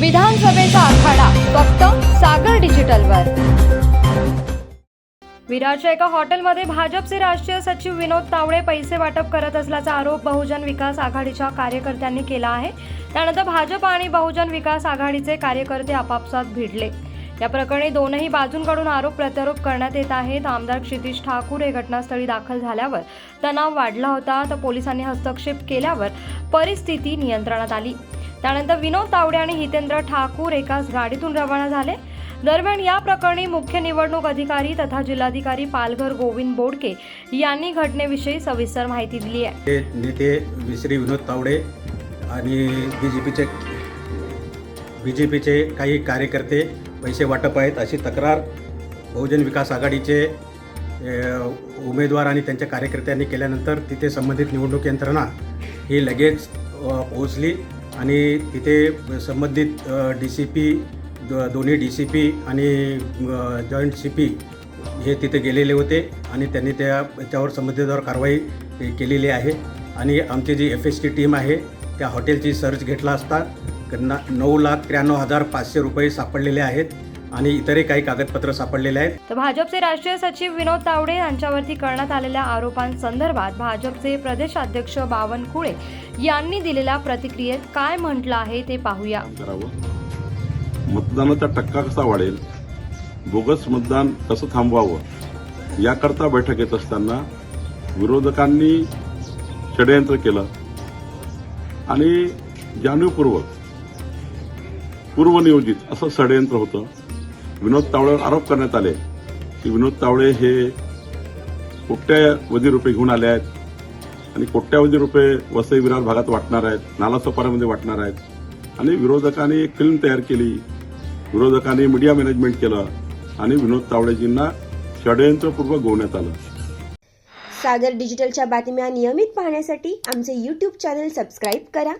विधानसभेचा आखाडा फक्त सागर डिजिटलवर. विरारच्या एका हॉटेलमध्ये भाजपचे राष्ट्रीय सचिव विनोद तावडे पैसे वाटप करत असल्याचा आरोप बहुजन विकास आघाडीच्या कार्यकर्त्यांनी केला आहे. त्यानंतर भाजप आणि बहुजन विकास आघाडीचे कार्यकर्ते आपापसात भिडले. या प्रकरणी दोनही बाजूंकडून आरोप प्रत्यारोप करण्यात येत आहेत. आमदार क्षितिश ठाकूर हे घटनास्थळी दाखल झाल्यावर तणाव वाढला होता. तर पोलिसांनी हस्तक्षेप केल्यावर परिस्थिती नियंत्रणात आली. त्यानंतर विनोद तावडे आणि हितेंद्र ठाकूर एकाच गाडीतून रवाना झाले. दरम्यान या प्रकरणी मुख्य निवडणूक अधिकारी तथा जिल्हाधिकारी पालघर गोविंद बोडके यांनी घटनेविषयी सविस्तर माहिती दिली आहे. नेते श्री विनोद तावडे आणि बी जे पीचे बी जे पीचे काही कार्यकर्ते पैसे वाटप आहेत अशी तक्रार बहुजन विकास आघाडीचे उमेदवार आणि त्यांच्या कार्यकर्त्यांनी केल्यानंतर तिथे संबंधित निवडणूक यंत्रणा ही लगेच पोहोचली. आणि तिथे संबंधित डी सी पी दोन्ही डी सी पी आणि जॉईंट सी पी हे तिथे गेलेले होते आणि त्यांनी त्या त्यावर संबंधितवर कारवाई केलेली आहे. आणि आमची जी एफ एस टी टीम आहे त्या हॉटेलची सर्च घेतला असता ना नऊ लाख त्र्याण्णव हजार पाचशे रुपये सापडलेले आहेत. आणि इतरही काही कागदपत्र सापडलेले आहेत. तर भाजपचे राष्ट्रीय सचिव विनोद तावडे यांच्यावरती करण्यात आलेल्या आरोपांसंदर्भात भाजपचे प्रदेशाध्यक्ष बावनकुळे यांनी दिलेल्या प्रतिक्रियेत काय म्हटलं आहे ते पाहूया. करावं मतदानाचा टक्का कसा वाढेल? बोगस मतदान कसं थांबवावं? याकरता बैठक येत असताना विरोधकांनी षडयंत्र केलं. आणि जाणीवपूर्वक पूर्वनियोजित असं षडयंत्र होतं. विनोद तावडेवर आरोप करण्यात आले की विनोद तावडे हे कोट्यावधी रुपये घेऊन आले आहेत आणि कोट्यावधी रुपये वसई विरार भागात वाटणार आहेत नालासोपाऱ्यामध्ये वाटणार आहेत. आणि विरोधकांनी एक फिल्म तयार केली. विरोधकांनी मीडिया मॅनेजमेंट केलं आणि विनोद तावडेजींना षडयंत्रपूर्वक गोवण्यात आलं. सागर डिजिटलच्या बातम्या नियमित पाहण्यासाठी आमचे यूट्यूब चॅनल सबस्क्राईब करा.